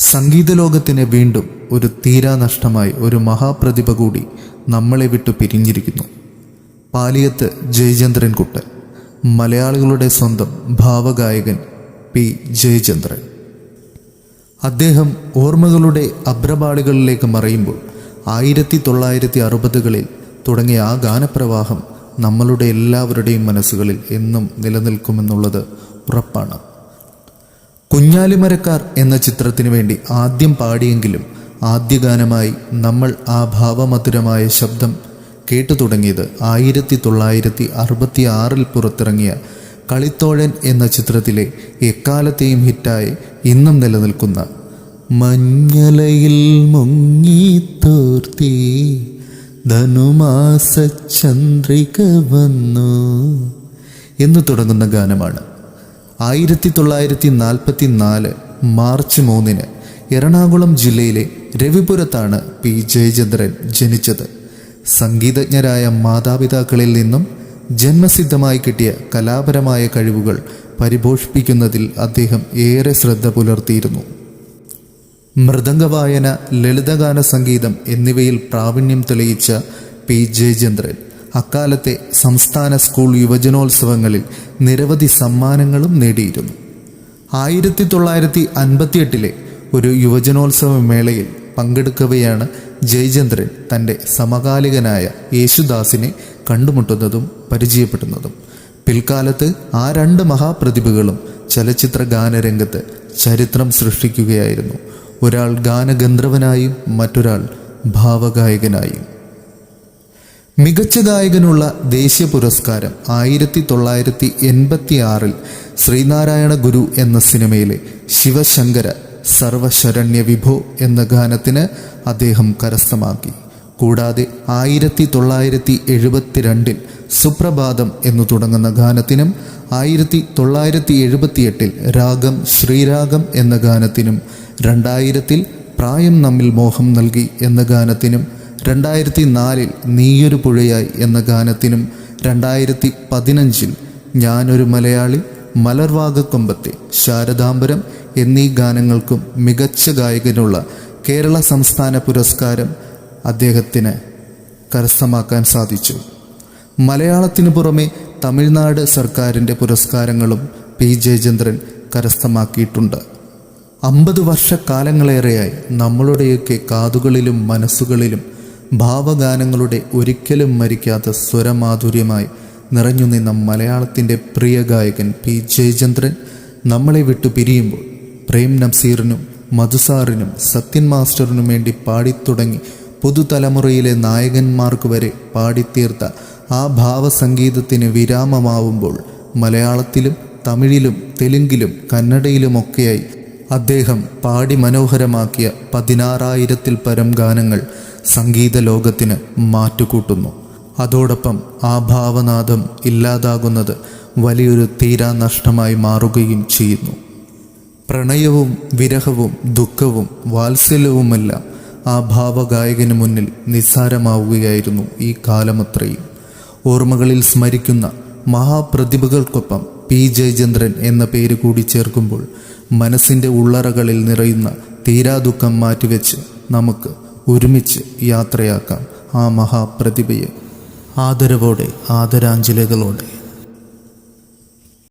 സംഗീതലോകത്തിന് വീണ്ടും ഒരു തീരാനഷ്ടമായി ഒരു മഹാപ്രതിഭ കൂടി നമ്മളെ വിട്ടു പിരിഞ്ഞിരിക്കുന്നു. പാലിയത്ത് ജയചന്ദ്രൻ കുട്ടൻ മലയാളികളുടെ സ്വന്തം ഭാവഗായകൻ പി. ജയചന്ദ്രൻ. അദ്ദേഹം ഓർമ്മകളുടെ അഭ്രപാളികളിലേക്ക് മറയുമ്പോൾ ആയിരത്തി തൊള്ളായിരത്തി അറുപതുകളിൽ തുടങ്ങിയ ആ ഗാനപ്രവാഹം നമ്മളുടെ എല്ലാവരുടെയും മനസ്സുകളിൽ എന്നും നിലനിൽക്കുമെന്നുള്ളത് ഉറപ്പാണ്. കുഞ്ഞാലിമരക്കാർ എന്ന ചിത്രത്തിനു വേണ്ടി ആദ്യം പാടിയെങ്കിലും ആദ്യ ഗാനമായി നമ്മൾ ആ ഭാവമധുരമായ ശബ്ദം കേട്ടു തുടങ്ങിയത് ആയിരത്തി തൊള്ളായിരത്തി അറുപത്തി ആറിൽ പുറത്തിറങ്ങിയ കളിത്തോഴൻ എന്ന ചിത്രത്തിലെ എക്കാലത്തെയും ഹിറ്റായി ഇന്നും നിലനിൽക്കുന്ന മഞ്ഞലയിൽ മുങ്ങിത്തോർത്തി ധനുമാസ ചന്ദ്രിക വന്നു എന്ന് തുടങ്ങുന്ന ഗാനമാണ് ആയിരത്തി തൊള്ളായിരത്തി നാൽപ്പത്തി നാല് മാർച്ച് മൂന്നിന് എറണാകുളം ജില്ലയിലെ രവിപുരത്താണ് പി ജയചന്ദ്രൻ ജനിച്ചത്. സംഗീതജ്ഞരായ മാതാപിതാക്കളിൽ നിന്നും ജന്മസിദ്ധമായി കിട്ടിയ കലാപരമായ കഴിവുകൾ പരിപോഷിപ്പിക്കുന്നതിൽ അദ്ദേഹം ഏറെ ശ്രദ്ധ പുലർത്തിയിരുന്നു. മൃദംഗവായന ലളിതഗാന സംഗീതം എന്നിവയിൽ പ്രാവീണ്യം തെളിയിച്ച പി ജയചന്ദ്രൻ അക്കാലത്തെ സംസ്ഥാന സ്കൂൾ യുവജനോത്സവങ്ങളിൽ നിരവധി സമ്മാനങ്ങളും നേടിയിരുന്നു. ആയിരത്തി തൊള്ളായിരത്തി അൻപത്തിയെട്ടിലെ ഒരു യുവജനോത്സവ മേളയിൽ പങ്കെടുക്കവെയാണ് ജയചന്ദ്രൻ തന്റെ സമകാലികനായ യേശുദാസിനെ കണ്ടുമുട്ടുന്നതും പരിചയപ്പെടുന്നതും. പിൽക്കാലത്ത് ആ രണ്ട് മഹാപ്രതിഭകളും ചലച്ചിത്ര ഗാനരംഗത്ത് ചരിത്രം സൃഷ്ടിക്കുകയായിരുന്നു. ഒരാൾ ഗാനഗന്ധർവനായും മറ്റൊരാൾ ഭാവഗായകനായും. മികച്ച ഗായകനുള്ള ദേശീയ പുരസ്കാരം ആയിരത്തി തൊള്ളായിരത്തി എൺപത്തി ആറിൽ ശ്രീനാരായണ ഗുരു എന്ന സിനിമയിലെ ശിവശങ്കര സർവശരണ്യ വിഭോ എന്ന ഗാനത്തിന് അദ്ദേഹം കരസ്ഥമാക്കി. കൂടാതെ ആയിരത്തി തൊള്ളായിരത്തി എഴുപത്തിരണ്ടിൽ സുപ്രഭാതം എന്നു തുടങ്ങുന്ന ഗാനത്തിനും ആയിരത്തി തൊള്ളായിരത്തി എഴുപത്തിയെട്ടിൽ രാഗം ശ്രീരാഗം എന്ന ഗാനത്തിനും രണ്ടായിരത്തിൽ പ്രായം നമ്മിൽ മോഹം നൽകി എന്ന ഗാനത്തിനും രണ്ടായിരത്തി നാലിൽ നീയൊരു പുഴയായി എന്ന ഗാനത്തിനും രണ്ടായിരത്തി പതിനഞ്ചിൽ ഞാനൊരു മലയാളി മലർവാഗക്കൊമ്പത്തെ ശാരദാംബരം എന്നീ ഗാനങ്ങൾക്കും മികച്ച ഗായകനുള്ള കേരള സംസ്ഥാന പുരസ്കാരം അദ്ദേഹത്തിന് കരസ്ഥമാക്കാൻ സാധിച്ചു. മലയാളത്തിനു പുറമെ തമിഴ്നാട് സർക്കാരിന്റെ പുരസ്കാരങ്ങളും പി. ജയചന്ദ്രൻ കരസ്ഥമാക്കിയിട്ടുണ്ട്. അമ്പത് വർഷക്കാലങ്ങളേറെയായി നമ്മളുടെയൊക്കെ കാതുകളിലും മനസ്സുകളിലും ഭാവഗാനങ്ങളുടെ ഒരിക്കലും മരിക്കാത്ത സ്വരമാധുര്യമായി നിറഞ്ഞു നിന്ന മലയാളത്തിന്റെ പ്രിയ ഗായകൻ പി. ജയചന്ദ്രൻ നമ്മളെ വിട്ടു പിരിയുമ്പോൾ പ്രേം നംസീറിനും മധുസാറിനും സത്യൻ മാസ്റ്ററിനും വേണ്ടി പാടിത്തുടങ്ങി പുതുതലമുറയിലെ നായകന്മാർക്ക് വരെ പാടിത്തീർത്ത ആ ഭാവസംഗീതത്തിന് വിരാമമാവുമ്പോൾ മലയാളത്തിലും തമിഴിലും തെലുങ്കിലും കന്നഡയിലുമൊക്കെയായി അദ്ദേഹം പാടി മനോഹരമാക്കിയ പതിനാറായിരത്തിൽ പരം ഗാനങ്ങൾ സംഗീത ലോകത്തിന് മാറ്റുകൂട്ടുന്നു. അതോടൊപ്പം ആ ഭാവനാദം ഇല്ലാതാകുന്നത് വലിയൊരു തീരാനഷ്ടമായി മാറുകയും ചെയ്യുന്നു. പ്രണയവും വിരഹവും ദുഃഖവും വാത്സല്യവുമെല്ലാം ആ ഭാവഗായകന് മുന്നിൽ നിസ്സാരമാവുകയായിരുന്നു ഈ കാലമത്രയും. ഓർമ്മകളിൽ സ്മരിക്കുന്ന മഹാപ്രതിഭകൾക്കൊപ്പം പി. ജയചന്ദ്രൻ എന്ന പേര് കൂടി ചേർക്കുമ്പോൾ മനസ്സിന്റെ ഉള്ളറകളിൽ നിറയുന്ന തീരാ ദുഃഖം മാറ്റിവെച്ച് നമുക്ക് ഒരുമിച്ച് യാത്രയാക്കാം ആ മഹാപ്രതിഭയെ. ആദരവോടെ ആദരാഞ്ജലികളോടെ.